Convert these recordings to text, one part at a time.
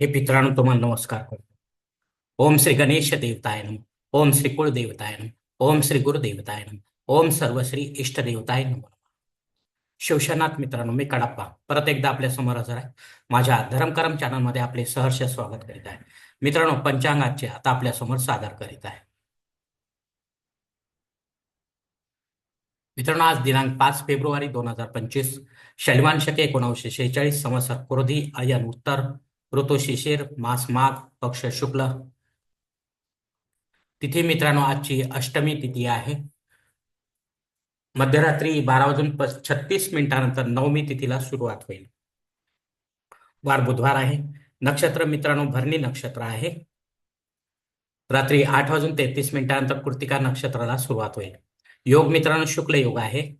हे मित्रांनो तुम्हाला नमस्कार करतो. ओम श्री गणेश देवताय नम ओम श्री कुळदेवताय नम ओम श्री गुरुदेवताय नम ओम सर्वश्री इष्ट देवताय नम. मित्रांनो मी कडाप्पा. परत एकदा आपल्यासमोर हजर आहे माझ्या धर्मकरम चॅनलमध्ये आपले सहर्ष स्वागत करीत आहे. मित्रांनो पंचांगाचे आता आपल्यासमोर सादर करीत आहे. मित्रांनो आज दिनांक पाच फेब्रुवारी दोन हजार पंचवीस शैलवान शके एकोणीसशे शेहेचाळीस संवत्सर क्रोधी अयन उत्तर ऋतू शिशिर मास माघ पक्ष शुक्ल. तिथी मित्रांनो आजची अष्टमी तिथी आहे. मध्यरात्री बारा वाजून छत्तीस मिनिटानंतर नवमी तिथीला सुरुवात होईल. वार बुधवार आहे. नक्षत्र मित्रांनो भरणी नक्षत्र आहे. रात्री आठ वाजून तेहतीस मिनिटानंतर कृतिका नक्षत्राला सुरुवात होईल. योग मित्रांनो शुक्ल योग आहे.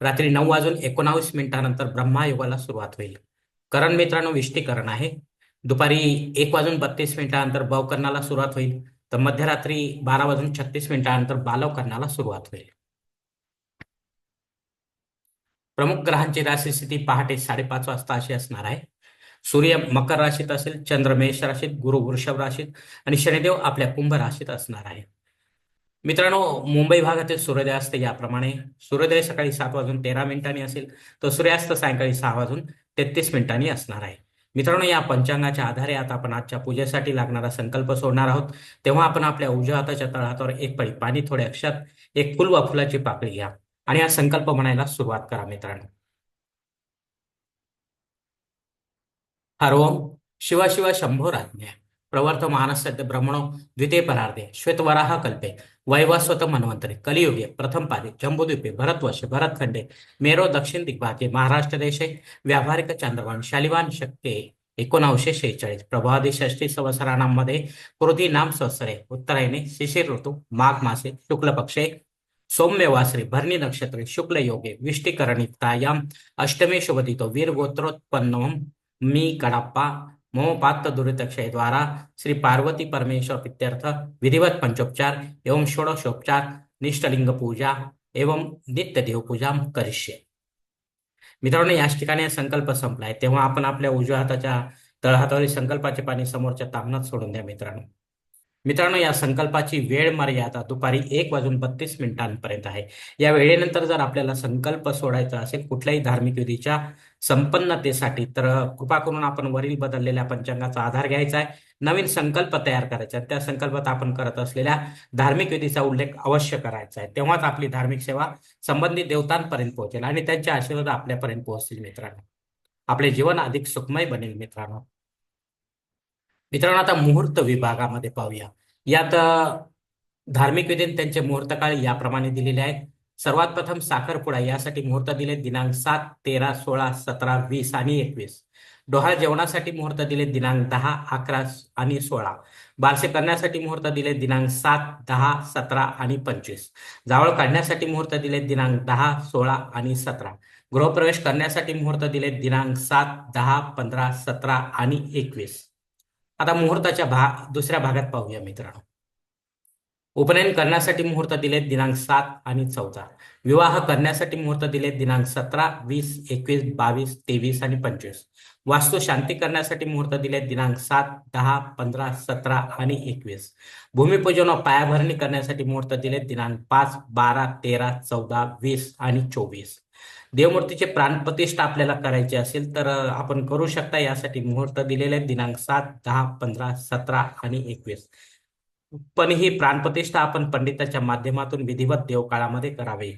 रात्री नऊ वाजून एकोणावीस मिनिटानंतर ब्रह्मा योगाला सुरुवात होईल. करण मित्रांनो विष्टीकरण आहे. दुपारी एक वाजून बत्तीस मिनिटानंतर भवकरणाला सुरुवात होईल. तर मध्यरात्री बारा वाजून छत्तीस मिनिटानंतर बालवकरणाला सुरुवात होईल. प्रमुख ग्रहांची राशी स्थिती पहाटे साडेपाच वाजता अशी असणार आहे. सूर्य मकर राशीत असेल चंद्र मेष राशीत गुरु वृषभ राशीत आणि शनिदेव आपल्या कुंभ राशीत असणार आहे. मित्रांनो मुंबई भागातील सूर्योदय असते याप्रमाणे सूर्योदय सकाळी सात वाजून तेरा मिनिटांनी असेल तर सूर्यास्त सायंकाळी सहा वाजून तेहतीस मिनिटांनी असणार आहे. मित्रांनो या पंचांगाच्या आधारे आता आपण आजच्या पूजेसाठी लागणारा संकल्प सोडणार आहोत. तेव्हा आपण आपल्या उजव्या हाताच्या तळहातावर एक पळी पाणी थोडे अक्षात एक फुल व फुलाची पाकळी घ्या आणि हा संकल्प म्हणायला सुरुवात करा मित्रांनो. हरओम शिवाशिवा शंभो राज्ञ. प्रवर्त मानस प्रवर्तमानस्य ब्रह्मणो द्वितीय परार्धे श्वेतवराह कल्पे। वैवस्वत मन्वंतरे कलियुगे प्रथम पादे जम्बुद्वीपे भरतवर्षे भरतखंडे मेरो दक्षिण दिग्भागे महाराष्ट्र देशे व्यावहारिक चांद्रवान शालिवान शक्ते एकोणावीसशे शेहेचाळीस प्रभादी षष्टी संवत्सराणामध्ये कृती नाम संवत्सरे उत्तरायणे शिशिर ऋतू माघ मासे शुक्ल पक्षे सौम्य वासरे भरणी नक्षत्रे शुक्ल योगे विष्टीकरणितायाम अष्टमे शुभदितो वीर गोत्रोत्पन्नम मी कडाप्पा मोहपात्त दुरितक्षय द्वारा श्री पार्वती परमेश्वर पित्यर्थ विधिवत पंचोपचार एवं षोडशोपचार निष्ठलिंग पूजा एवं नित्य देवपूजा करिष्ये। मित्रांनो याच ठिकाणी हा संकल्प संपलाय तेव्हा आपण आपल्या उजव्या हाताच्या तळहातावरील संकल्पाचे पाणी समोरच्या तामणात सोडून द्या मित्रांनो। मित्रांनो या संकल्पाची वेळ मर्यादा दुपारी एक वाजून बत्तीस मिनिटांपर्यंत आहे. या वेळेनंतर जर आपल्याला संकल्प सोडायचा असेल कुठल्याही धार्मिक विधीच्या संपन्नतेसाठी तर कृपा करून आपण वरील बदललेल्या पंचांगाचा आधार घ्यायचा आहे. नवीन संकल्प तयार करायचा त्या संकल्पात आपण करत असलेल्या धार्मिक विधीचा उल्लेख अवश्य करायचा आहे. तेव्हाच आपली धार्मिक सेवा संबंधित देवतांपर्यंत पोहोचेल आणि त्यांचे आशीर्वाद आपल्यापर्यंत पोहोचतील मित्रांनो. आपले जीवन अधिक सुखमय बनेल मित्रांनो. मित्रांनो आता मुहूर्त विभागामध्ये पाहूया. यात धार्मिक विधीन त्यांचे मुहूर्त काळ याप्रमाणे दिलेले आहेत. सर्वात प्रथम साखरपुडा यासाठी मुहूर्त दिले दिनांक सात तेरा सोळा सतरा वीस आणि एकवीस. डोहाळ जेवणासाठी मुहूर्त दिले दिनांक दहा अकरा आणि सोळा. बारसे करण्यासाठी मुहूर्त दिले दिनांक सात दहा सतरा आणि पंचवीस. जावळ काढण्यासाठी मुहूर्त दिले दिनांक दहा सोळा आणि सतरा. गृहप्रवेश करण्यासाठी मुहूर्त दिले दिनांक सात दहा पंधरा सतरा आणि एकवीस. आता मुहूर्ताच्या भाग दुसऱ्या भागात पाहूया मित्रांनो. उपनयन करण्यासाठी मुहूर्त दिलेत दिनांक सात आणि चौदा. विवाह करण्यासाठी मुहूर्त दिलेत दिनांक सतरा वीस एकवीस बावीस तेवीस आणि पंचवीस. वास्तू शांती करण्यासाठी मुहूर्त दिलेत दिनांक सात दहा पंधरा सतरा आणि एकवीस. भूमिपूजन व पायाभरणी करण्यासाठी मुहूर्त दिलेत दिनांक पाच बारा तेरा चौदा वीस आणि चोवीस. देवमूर्तीचे प्राणप्रतिष्ठा आपल्याला करायची असेल तर आपण करू शकता. यासाठी मुहूर्त दिलेले आहेत. दिनांक सात दहा पंधरा सतरा आणि एकवीस. पण ही प्राणप्रतिष्ठा आपण पंडिताच्या माध्यमातून विधिवत देवकाळामध्ये करावी.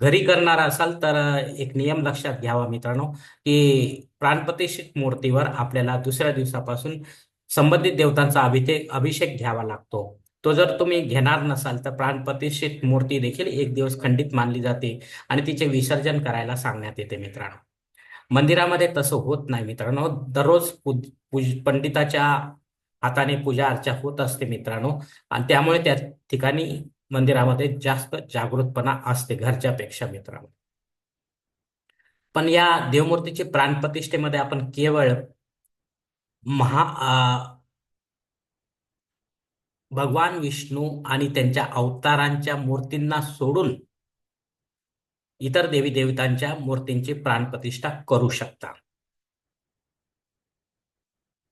घरी करणार असाल तर एक नियम लक्षात घ्यावा मित्रांनो की प्राणप्रतिष्ठित मूर्तीवर आपल्याला दुसऱ्या दिवसापासून संबंधित देवतांचा अभिषेक अभिषेक घ्यावा लागतो. तो जर तुम्ही घेणार नसाल तर प्राणप्रतिष्ठित मूर्ती देखील एक दिवस खंडित मानली जाते आणि तिचे विसर्जन करायला सांगण्यात येते मित्रांनो. मंदिरामध्ये तसं होत नाही मित्रांनो. दररोज पूज पूज पंडिताच्या हाताने पूजा अर्चा होत असते मित्रांनो. आणि त्यामुळे त्या ठिकाणी मंदिरामध्ये जास्त जागृतपणा असते घरच्या पेक्षा मित्रांनो. पण या देवमूर्तीची प्राणप्रतिष्ठेमध्ये आपण केवळ महा भगवान विष्णू आणि त्यांच्या अवतारांच्या मूर्तींना सोडून इतर देवी देवतांच्या मूर्तींची प्राणप्रतिष्ठा करू शकता.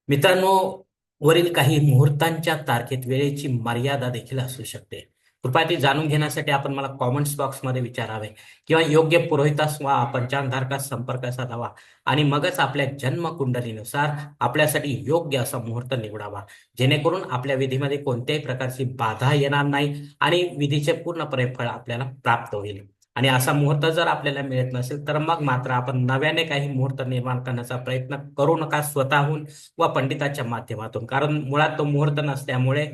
मित्रांनो वरील काही मुहूर्तांच्या तारखेत वेळेची मर्यादा देखील असू शकते. कृपया ती जाणून घेण्यासाठी आपण मला कॉमेंट्स बॉक्समध्ये विचारावे. किंवा योग्य पुरोहितास वा पंचांगधारकास संपर्क साधावा. आणि मगच आपल्या जन्मकुंडलीनुसार आपल्यासाठी योग्य असा मुहूर्त निवडावा. जेणेकरून आपल्या विधीमध्ये कोणत्याही प्रकारची बाधा येणार नाही आणि विधीचे पूर्णपणे फळ आपल्याला प्राप्त होईल. आणि असा मुहूर्त जर आपल्याला मिळत नसेल तर मग मात्र आपण नव्याने काही मुहूर्त निर्माण करण्याचा प्रयत्न करू नका स्वतःहून व पंडिताच्या माध्यमातून. कारण मुळात तो मुहूर्त नसल्यामुळे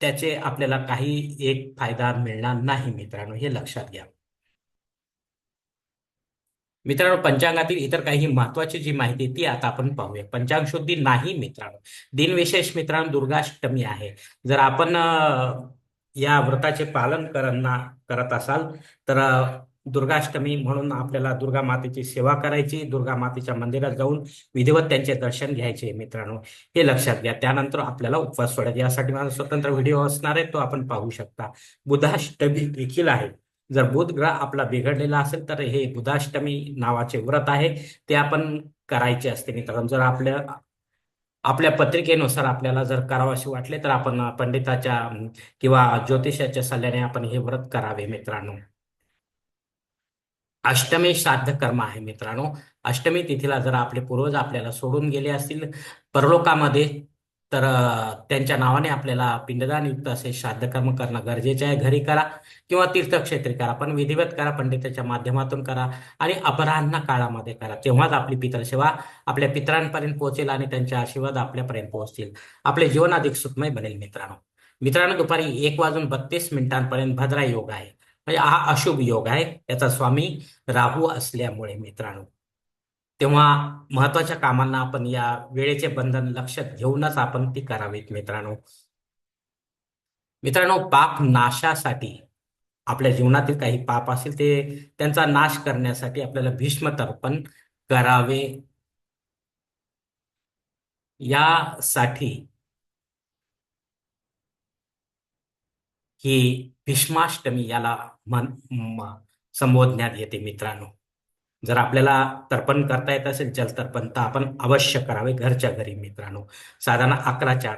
त्याचे आपल्याला काही एक फायदा मिळणार नाही मित्रांनो हे लक्षात घ्या. मित्रांनो पंचांगातील इतर काही महत्वाची जी माहिती ती आता आपण पाहूया. पंचांग शुद्धी नाही मित्रांनो. दिनविशेष मित्रांनो दुर्गाष्टमी आहे. जर आपण या व्रताचे पालन करना करत असाल तर दुर्गाष्टमी म्हणून आपल्याला दुर्गा मातेची सेवा करायची. दुर्गा मातेच्या मंदिरात जाऊन विधिवत त्यांचे दर्शन घ्यायचे मित्रांनो. हे लक्षात घ्या. त्यानंतर आपल्याला उपवास सोडायचे. यासाठी माझा स्वतंत्र व्हिडिओ असणार आहे. तो आपण पाहू शकता. बुधाष्टमी देखील आहे. जर बुध ग्रह आपला बिघडलेला असेल तर हे बुधाष्टमी नावाचे व्रत आहे. ते आपण करायचे असते मित्रांनो. जर आपल्या आपल्या पत्रिकेनुसार आपल्याला जर करावासे वाटले तर आपण पंडिताच्या किंवा ज्योतिषाच्या सल्ल्याने आपण हे व्रत करावे मित्रांनो. अष्टमी श्राद्ध कर्म आहे मित्रांनो. अष्टमी तिथीला जर आपले पूर्वज आपल्याला सोडून गेले असतील परलोकामध्ये तर त्यांच्या नावाने आपल्याला पिंडदान युक्त असे श्राद्ध कर्म करणं गरजेचे आहे. घरी करा किंवा तीर्थक्षेत्री करा पण विधिवत करा पंडिताच्या माध्यमातून करा आणि अपराह्न काळामध्ये करा. तेव्हाच आपली पितरसेवा आपल्या पितरांपर्यंत पोहोचेल आणि त्यांचे आशीर्वाद आपल्यापर्यंत पोहोचतील. आपले जीवन अधिक सुखमय बनेल मित्रांनो. मित्रांनो दुपारी एक वाजून बत्तीस मिनिटांपर्यंत भद्रा योग आहे. म्हणजे हा अशुभ योग आहे. याचा स्वामी राहू असल्यामुळे मित्रांनो. तेव्हा महत्त्वाच्या कामांना आपण या वेळेचे बंधन लक्षात घेऊनच आपण ती करावीत मित्रांनो. मित्रांनो पाप नाशासाठी आपल्या जीवनातील काही पाप असेल ते त्यांचा नाश करण्यासाठी आपल्याला भीष्म तर्पण करावे. यासाठी ही भीष्माष्टमी याला मन म- संबोधण्यात येते मित्रांनो. जर आपल्याला तर्पण करता येत असेल जलतर्पण तर आपण अवश्य करावे घरच्या घरी मित्रांनो. साधारण अकराच्या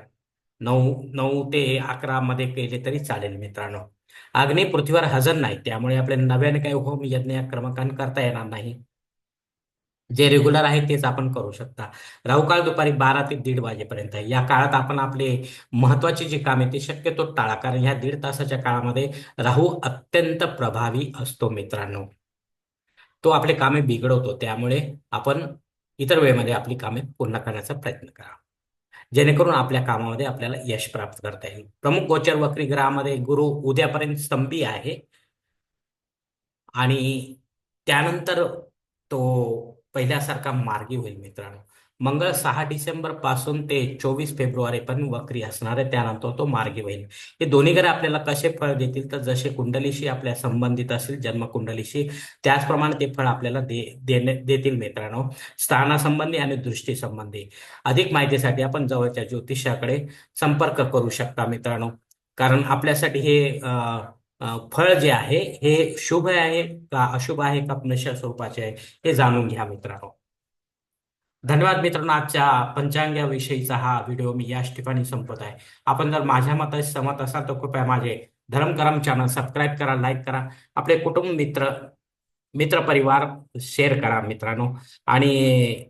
नऊ नऊ ते अकरा मध्ये केले तरी चालेल मित्रांनो. अग्नी पृथ्वीवर हजर नाही त्यामुळे आपल्याला नव्याने काही होम यज्ञ क्रमांकन करता येणार नाही. जे रेग्युलर आहे तेच आपण करू शकता. राहू काळ दुपारी बारा ते दीड वाजेपर्यंत. आहे या काळात आपण आपले महत्वाची जी कामे ती शक्यतो टाळा. कारण ह्या दीड तासाच्या काळामध्ये राहू अत्यंत प्रभावी असतो मित्रांनो. तो आपले कामे बिघडवतो. त्यामुळे आपण इतर वेळेमध्ये आपली कामे पूर्ण करण्याचा प्रयत्न करा. जेणेकरून आपल्या कामामध्ये आपल्याला यश प्राप्त करता येईल. प्रमुख गोचर वक्री ग्रहामध्ये गुरु उद्यापर्यंत स्तंभी आहे. आणि त्यानंतर तो पहिल्यासारखा मार्गी होईल मित्रांनो. मंगळ सहा डिसेंबरपासून ते चोवीस फेब्रुवारी पण वक्री असणार आहे. त्यानंतर तो मार्गी होईल. हे दोन्ही ग्रह आपल्याला कसे फळ देतील? तर जसे कुंडलीशी आपल्या संबंधित असेल जन्मकुंडलीशी त्याचप्रमाणे ते फळ आपल्याला दे देणे देतील मित्रांनो. स्थानासंबंधी आणि दृष्टीसंबंधी. अधिक माहितीसाठी आपण जवळच्या ज्योतिषाकडे संपर्क करू शकता मित्रांनो. कारण आपल्यासाठी हे फळ जे आहे हे शुभ आहे का अशुभ आहे का नशा स्वरूपाचे आहे हे जाणून घ्या मित्रांनो. धन्यवाद मित्रांनो आजच्या पंचांगाविषयीचा हा व्हिडिओ मी याच ठिकाणी संपत आहे. आपण जर माझ्या मताशी सहमत असाल तर कृपया माझे धर्मकरम चॅनल सबस्क्राईब करा लाईक करा. आपले कुटुंब मित्र मित्र परिवार शेअर करा मित्रांनो. आणि